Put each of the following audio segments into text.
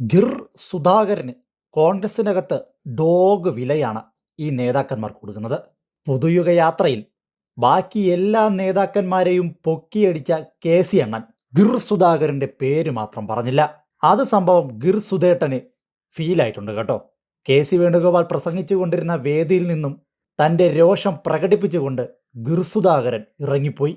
ഗിർ സുധാകരന് കോൺഗ്രസിനകത്ത് dog വിലയാണ് ഈ നേതാക്കന്മാർ കൊടുക്കുന്നത് പുതുയുഗ യാത്രയിൽ ബാക്കി എല്ലാ നേതാക്കന്മാരെയും പൊക്കിയടിച്ച കെ സി അണ്ണൻ ഗിർ സുധാകരന്റെ പേര് മാത്രം പറഞ്ഞില്ല അത് സംഭവം ഗിർ സുധേട്ടന് ഫീലായിട്ടുണ്ട് കേട്ടോ കെ സി വേണുഗോപാൽ പ്രസംഗിച്ചുകൊണ്ടിരുന്ന വേദിയിൽ നിന്നും തന്റെ രോഷം പ്രകടിപ്പിച്ചുകൊണ്ട് ഗിർ സുധാകരൻ ഇറങ്ങിപ്പോയി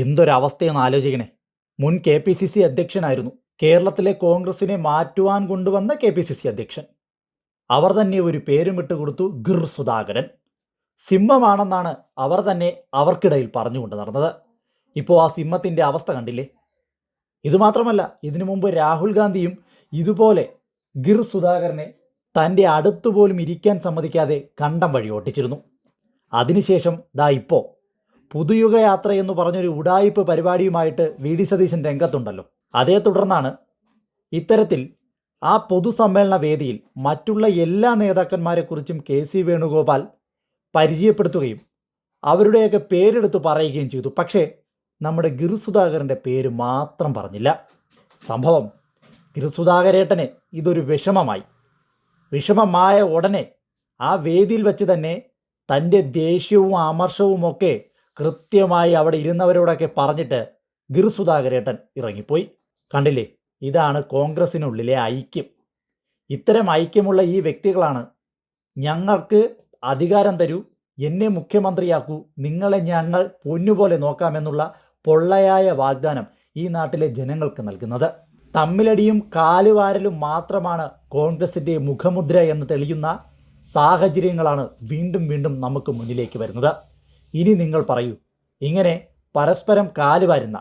എന്തൊരവസ്ഥയെന്ന് ആലോചിക്കണേ. മുൻ കെ പി സി സി അധ്യക്ഷനായിരുന്നു. കേരളത്തിലെ കോൺഗ്രസിനെ മാറ്റുവാൻ കൊണ്ടുവന്ന കെ പി സി സി അധ്യക്ഷൻ. അവർ തന്നെ ഒരു പേരും കൊടുത്തു ഗിർ സുധാകരൻ. സിംഹമാണെന്നാണ് അവർ തന്നെ അവർക്കിടയിൽ പറഞ്ഞുകൊണ്ട് നടന്നത്. ഇപ്പോൾ ആ സിംഹത്തിന്റെ അവസ്ഥ കണ്ടില്ലേ? ഇതുമാത്രമല്ല ഇതിനു മുമ്പ് രാഹുൽ ഗാന്ധിയും ഇതുപോലെ ഗിർ സുധാകരനെ തന്റെ അടുത്തുപോലും ഇരിക്കാൻ സമ്മതിക്കാതെ കണ്ടം വഴി ഓട്ടിച്ചിരുന്നു. അതിനുശേഷം ദാ ഇപ്പോൾ പുതുയുഗ യാത്ര എന്ന് പറഞ്ഞൊരു ഉടായിപ്പ് പരിപാടിയുമായിട്ട് വി ഡി സതീശൻ രംഗത്തുണ്ടല്ലോ. അതേ തുടർന്നാണ് ഇത്തരത്തിൽ ആ പൊതുസമ്മേളന വേദിയിൽ മറ്റുള്ള എല്ലാ നേതാക്കന്മാരെക്കുറിച്ചും കെ സി വേണുഗോപാൽ പരിചയപ്പെടുത്തുകയും അവരുടെയൊക്കെ പേരെടുത്ത് പറയുകയും ചെയ്തു. പക്ഷേ നമ്മുടെ ഗിർ സുധാകരന്റെ പേര് മാത്രം പറഞ്ഞില്ല. സംഭവം ഗിരു സുധാകരേട്ടന് ഇതൊരു വിഷമമായി. വിഷമമായ ഉടനെ ആ വേദിയിൽ വെച്ച് തന്നെ തന്റെ ദേഷ്യവും ആമർഷവുമൊക്കെ കൃത്യമായി അവിടെ ഇരുന്നവരോടൊക്കെ പറഞ്ഞിട്ട് ഗിർസുധാകരേട്ടൻ ഇറങ്ങിപ്പോയി. കണ്ടില്ലേ? ഇതാണ് കോൺഗ്രസിനുള്ളിലെ ഐക്യം. ഇത്തരം ഐക്യമുള്ള ഈ വ്യക്തികളാണ് ഞങ്ങൾക്ക് അധികാരം തരൂ എന്നെ മുഖ്യമന്ത്രിയാക്കൂ നിങ്ങളെ ഞങ്ങൾ പൊന്നുപോലെ നോക്കാമെന്നുള്ള പൊള്ളയായ വാഗ്ദാനം ഈ നാട്ടിലെ ജനങ്ങൾക്ക് നൽകുന്നത്. തമ്മിലടിയും കാലുവാരലും മാത്രമാണ് കോൺഗ്രസിന്റെ മുഖമുദ്ര എന്ന് തെളിയുന്ന സാഹചര്യങ്ങളാണ് വീണ്ടും വീണ്ടും നമുക്ക് മുന്നിലേക്ക് വരുന്നത്. ഇനി നിങ്ങൾ പറയൂ ഇങ്ങനെ പരസ്പരം കാലുവാരുന്ന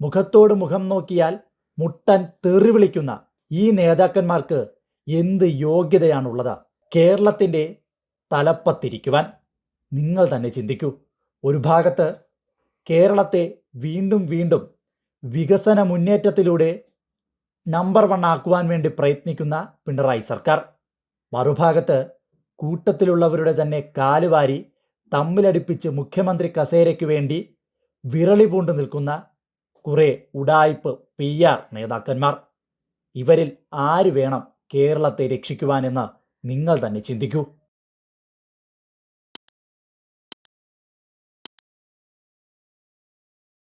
മുഖത്തോട് മുഖം നോക്കിയാൽ മുട്ടൻ തെറി വിളിക്കുന്ന ഈ നേതാക്കന്മാർക്ക് എന്ത് യോഗ്യതയാണുള്ളത്? കേരളത്തിന്റെ തലപ്പത്തിരിക്കുവാൻ നിങ്ങൾ തന്നെ ചിന്തിക്കൂ. ഒരു ഭാഗത്ത് കേരളത്തെ വീണ്ടും വീണ്ടും വികസന മുന്നേറ്റത്തിലൂടെ നമ്പർ വൺ ആക്കുവാൻ വേണ്ടി പ്രയത്നിക്കുന്ന പിണറായി സർക്കാർ. മറുഭാഗത്ത് കൂട്ടത്തിലുള്ളവരുടെ തന്നെ കാലുവാരി തമ്മിലടിപ്പിച്ച് മുഖ്യമന്ത്രി കസേരയ്ക്ക് വേണ്ടി വിരളി പൂണ്ടു നിൽക്കുന്ന കുറെ ഉടായ്പ് പി ആർ നേതാക്കന്മാർ. ഇവരിൽ ആര് വേണം കേരളത്തെ രക്ഷിക്കുവാനെന്ന് നിങ്ങൾ തന്നെ ചിന്തിക്കൂ.